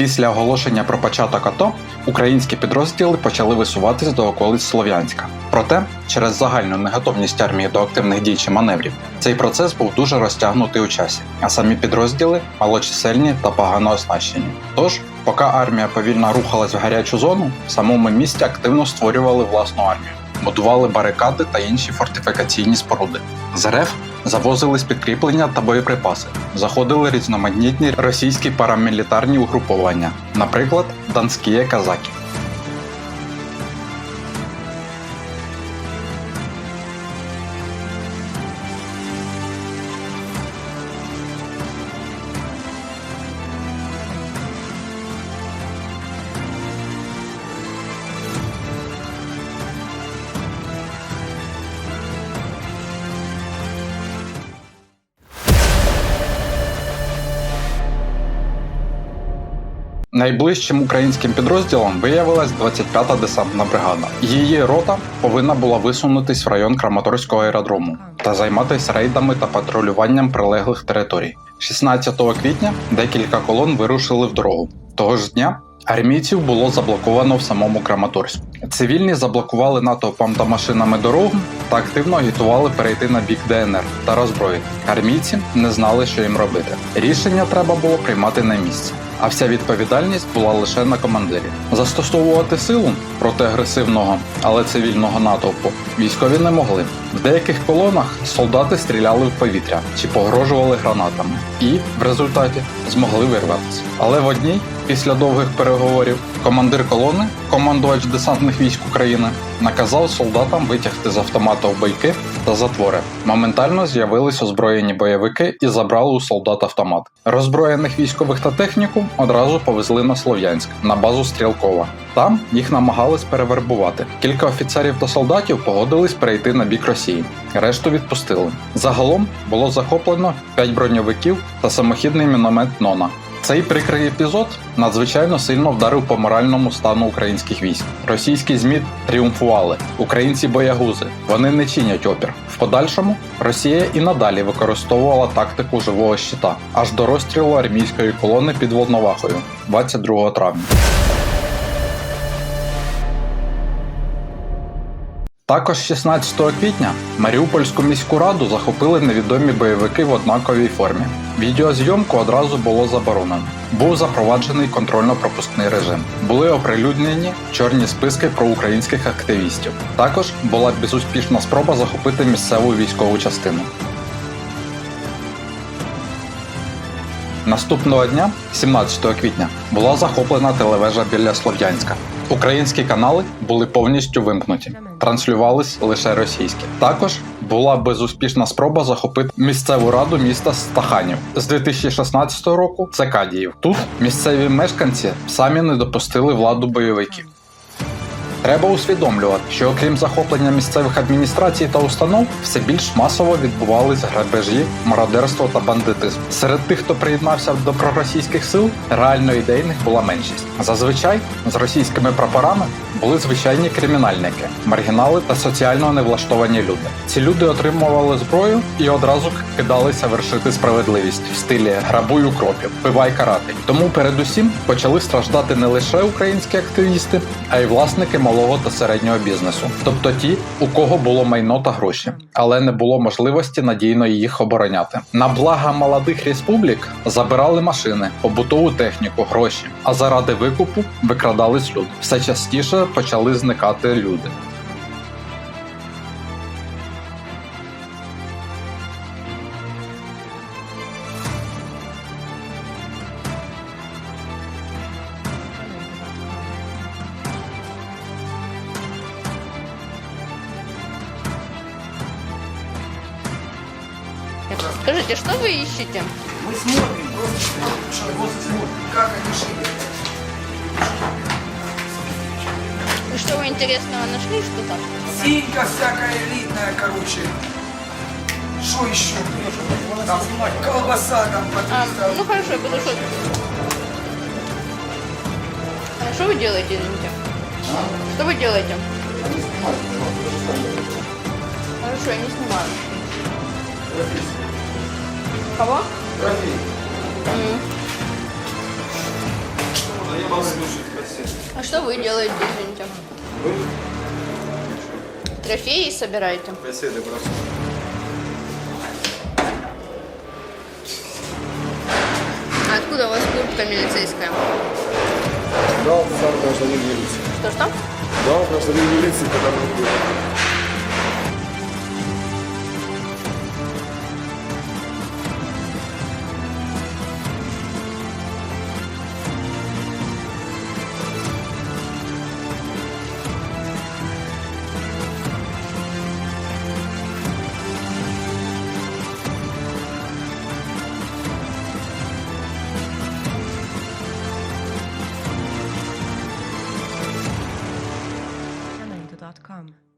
Після оголошення про початок АТО українські підрозділи почали висуватись до околиць Слов'янська. Проте, через загальну неготовність армії до активних дій чи маневрів, цей процес був дуже розтягнутий у часі, а самі підрозділи малочисельні та погано оснащені. Тож, поки армія повільно рухалась в гарячу зону, в самому місті активно створювали власну армію, будували барикади та інші фортифікаційні споруди. З РФ завозились підкріплення та боєприпаси. Заходили різноманітні російські парамілітарні угруповання, наприклад, донські казаки. Найближчим українським підрозділом виявилась 25-та десантна бригада. Її рота повинна була висунутись в район Краматорського аеродрому та займатися рейдами та патрулюванням прилеглих територій. 16 квітня декілька колон вирушили в дорогу. Того ж дня армійців було заблоковано в самому Краматорську. Цивільні заблокували натовпом та машинами дорогу та активно агітували перейти на бік ДНР та роззброїти. Армійці не знали, що їм робити. Рішення треба було приймати на місці. А вся відповідальність була лише на командирі. Застосовувати силу проти агресивного, але цивільного натовпу військові не могли. В деяких колонах солдати стріляли в повітря чи погрожували гранатами, і в результаті змогли вирватися. Але в одній, після довгих переговорів, командир колони, командувач десантних військ України, наказав солдатам витягти з автомата бойки та затвори. Моментально з'явились озброєні бойовики і забрали у солдат автомат. Роззброєних військових та техніку одразу повезли на Слов'янськ на базу Стрілкова. Там їх намагались перевербувати. Кілька офіцерів та солдатів погодились перейти на бік Росії. Решту відпустили. Загалом було захоплено 5 броньовиків та самохідний міномет Нона. Цей прикрий епізод надзвичайно сильно вдарив по моральному стану українських військ. Російські змі тріумфували, українці боягузи. Вони не чинять опір. В подальшому Росія і надалі використовувала тактику живого щита аж до розстрілу армійської колони під Волновахою 22 травня. Також 16 квітня Маріупольську міську раду захопили невідомі бойовики в однаковій формі. Відеозйомку одразу було заборонено. Був запроваджений контрольно-пропускний режим. Були оприлюднені чорні списки проукраїнських активістів. Також була безуспішна спроба захопити місцеву військову частину. Наступного дня, 17 квітня, була захоплена телевежа біля Слов'янська. Українські канали були повністю вимкнуті, транслювались лише російські. Також була безуспішна спроба захопити місцеву раду міста Стаханів з 2016 року. Це Кадіїв. Тут місцеві мешканці самі не допустили владу бойовиків. Треба усвідомлювати, що окрім захоплення місцевих адміністрацій та установ, все більш масово відбувались грабежі, мародерство та бандитизм. Серед тих, хто приєднався до проросійських сил, реально ідейних була меншість. Зазвичай з російськими прапорами були звичайні кримінальники, маргінали та соціально невлаштовані люди. Ці люди отримували зброю і одразу кидалися вершити справедливість в стилі грабуй укропів, пивай каратель. Тому передусім почали страждати не лише українські активісти, а й власники малого та середнього бізнесу, тобто ті, у кого було майно та гроші, але не було можливості надійно їх обороняти. На блага молодих республік забирали машини, побутову техніку, гроші, а заради викупу викрадались люди. Все частіше почали зникати люди. Скажите, что вы ищете? Мы смотрим, просто просто смотрим, как они шили. И Что вы интересного нашли, что там? Синька всякая элитная, короче. Что еще? Там колбаса там по А, 300. ну хорошо, я буду что А что вы делаете, извините? Что вы делаете? Хорошо, я не снимаю. Кого? Послушать хотел. А что вы делаете, извините? Трофеи собираете? Беседы просто. А откуда у вас куртка милицейская? Дал сам гражданин милиции. Что-что? Дал гражданин милиции, когда мы были. gmail.com.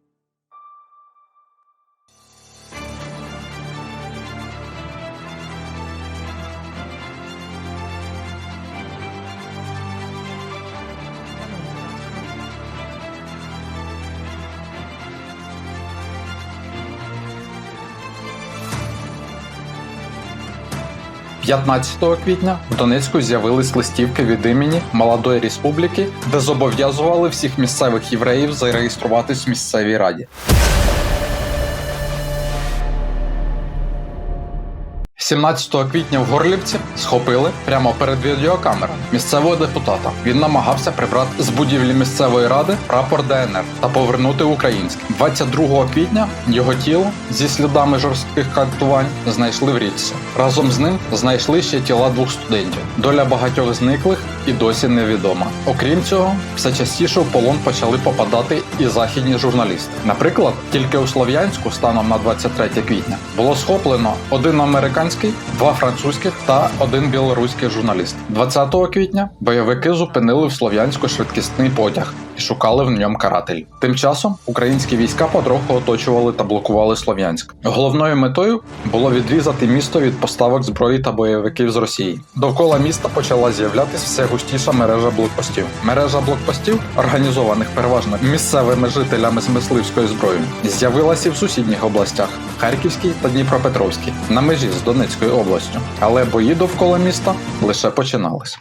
15 квітня в Донецьку з'явились листівки від імені Молодої Республіки, де зобов'язували всіх місцевих євреїв зареєструватись в місцевій раді. 17 квітня в Горлівці схопили прямо перед відеокамерами місцевого депутата. Він намагався прибрати з будівлі місцевої ради прапор ДНР та повернути український. 22 квітня його тіло зі слідами жорстких катувань знайшли в річці. Разом з ним знайшли ще тіла двох студентів. Доля багатьох зниклих і досі невідома. Окрім цього, все частіше в полон почали попадати і західні журналісти. Наприклад, тільки у Слов'янську станом на 23 квітня було схоплено один американський, два французьких та один білоруський журналіст. 20 квітня бойовики зупинили в Слов'янську швидкісний потяг шукали в ньому карателів. Тим часом українські війська потроху оточували та блокували Слов'янськ. Головною метою було відрізати місто від поставок зброї та бойовиків з Росії. Довкола міста почала з'являтися все густіша мережа блокпостів. Мережа блокпостів, організованих переважно місцевими жителями з мисливською зброєю, з'явилася в сусідніх областях Харківській та Дніпропетровській, на межі з Донецькою областю. Але бої довкола міста лише починались.